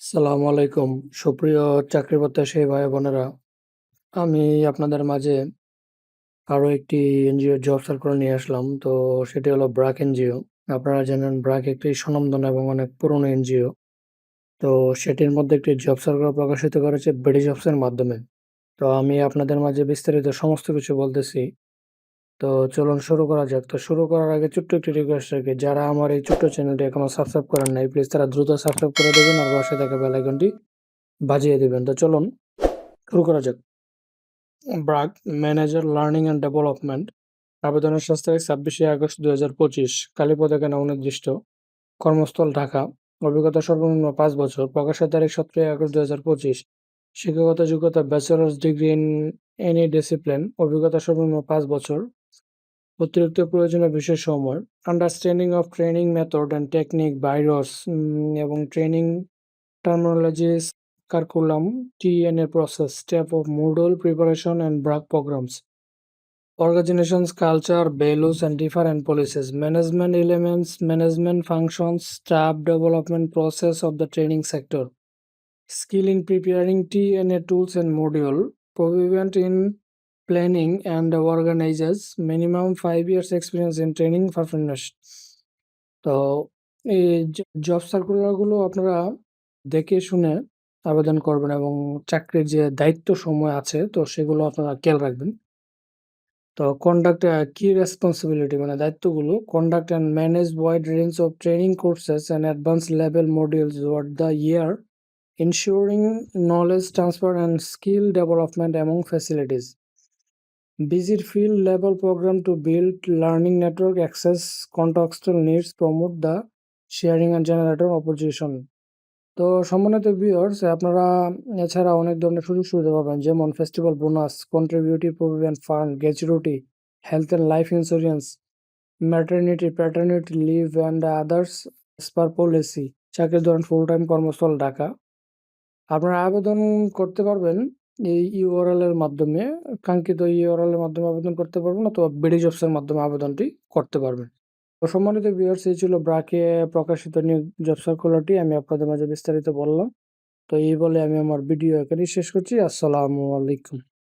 সালামু আলাইকুম। সুপ্রিয় চাকরি প্রত্যাশী ভাই বোনেরা আমি আপনাদের মাঝে আরও একটি এনজিও জব সার্কুলার নিয়ে আসলাম। তো সেটি হলো ব্রাক এনজিও। আপনারা জানেন ব্রাক একটি স্বনামধন্য এবং অনেক পুরনো এনজিও। তো সেটির মধ্যে একটি জব সার্কুলার প্রকাশিত করেছে বেডি জবসের মাধ্যমে। তো আমি আপনাদের মাঝে বিস্তারিত সমস্ত কিছু বলতেছি। তো চলুন শুরু করা যাক। তো শুরু করার আগে ছোট্ট একটি রিকোয়েস্ট রাখি। যারা আমার এই ছোট্ট চ্যানেলটি এখনও সাবস্ক্রাইব করেন নাই প্লিজ তারা দ্রুত সাবস্ক্রাইব করে দেবেন আর পাশে থাকা বেল আইকনটি বাজিয়ে দেবেন। তো চলুন শুরু করা যাক। BRAC manager learning and development আবেদনের শেষ তারিখ ছাব্বিশে আগস্ট দুই হাজার পঁচিশ, কালীপদে কেন অনির্দিষ্ট কর্মস্থল ঢাকা, অভিজ্ঞতা সর্বনিম্ন পাঁচ বছর, প্রকাশের তারিখ সতেরোই আগস্ট দুই হাজার পঁচিশ, শিক্ষাগত যোগ্যতা bachelors degree in any discipline অভিজ্ঞতা সর্বনিম্ন পাঁচ বছর অতিরিক্ত প্রয়োজনীয় বিষয় সময় understanding of training method and technique বাইরস এবং training terminologies curriculum, TNA process, step of Moodle preparation and BRAC programs. Organizations, culture, values and different policies, management elements, management functions, staff development process of the training sector. Skill in preparing TNA tools and module, proficient in planning and organizers, minimum five years experience in training for fitness. তো এই job সার্কুলারগুলো আপনারা দেখে শুনে আবেদন করবেন এবং চাকরির যে দায়িত্ব সময় আছে তো সেগুলো আপনারা খেয়াল রাখবেন তো কন্ডাক্ট কি রেসপন্সিবিলিটি মানে দায়িত্বগুলো conduct and manage wide range of training courses and advance level modules what the year ensuring knowledge transfer and skill development among facilities. Visit field level program to build learning network access contextual needs, promote the sharing and generator opposition. তো সম্মানিত viewers আপনারা এছাড়া অনেক ধরনের সুযোগ সুবিধা পাবেন যেমন festival bonus contributive provident fund gratuity health and life insurance maternity paternity leave and others as per policy চাকরির ধরেন ফুল টাইম কর্মস্থল ঢাকা আপনারা আবেদন করতে পারবেন এই ইউআরএল এর মাধ্যমে, কাঙ্ক্ষিত ইউআরএল এর মাধ্যমে আবেদন করতে পারবেন অথবা বিডি জবসের মাধ্যমে আবেদনটি করতে পারবেন। তো সম্মানিত ভিউয়ার্স এই ছিল ব্রাকে প্রকাশিত নিয়োগ জব সার্কুলারটি আমি আপনাদের মাঝে বিস্তারিত বললাম। তো এই বলে আমি আমার ভিডিও এখানেই শেষ করছি। আসসালামু আলাইকুম।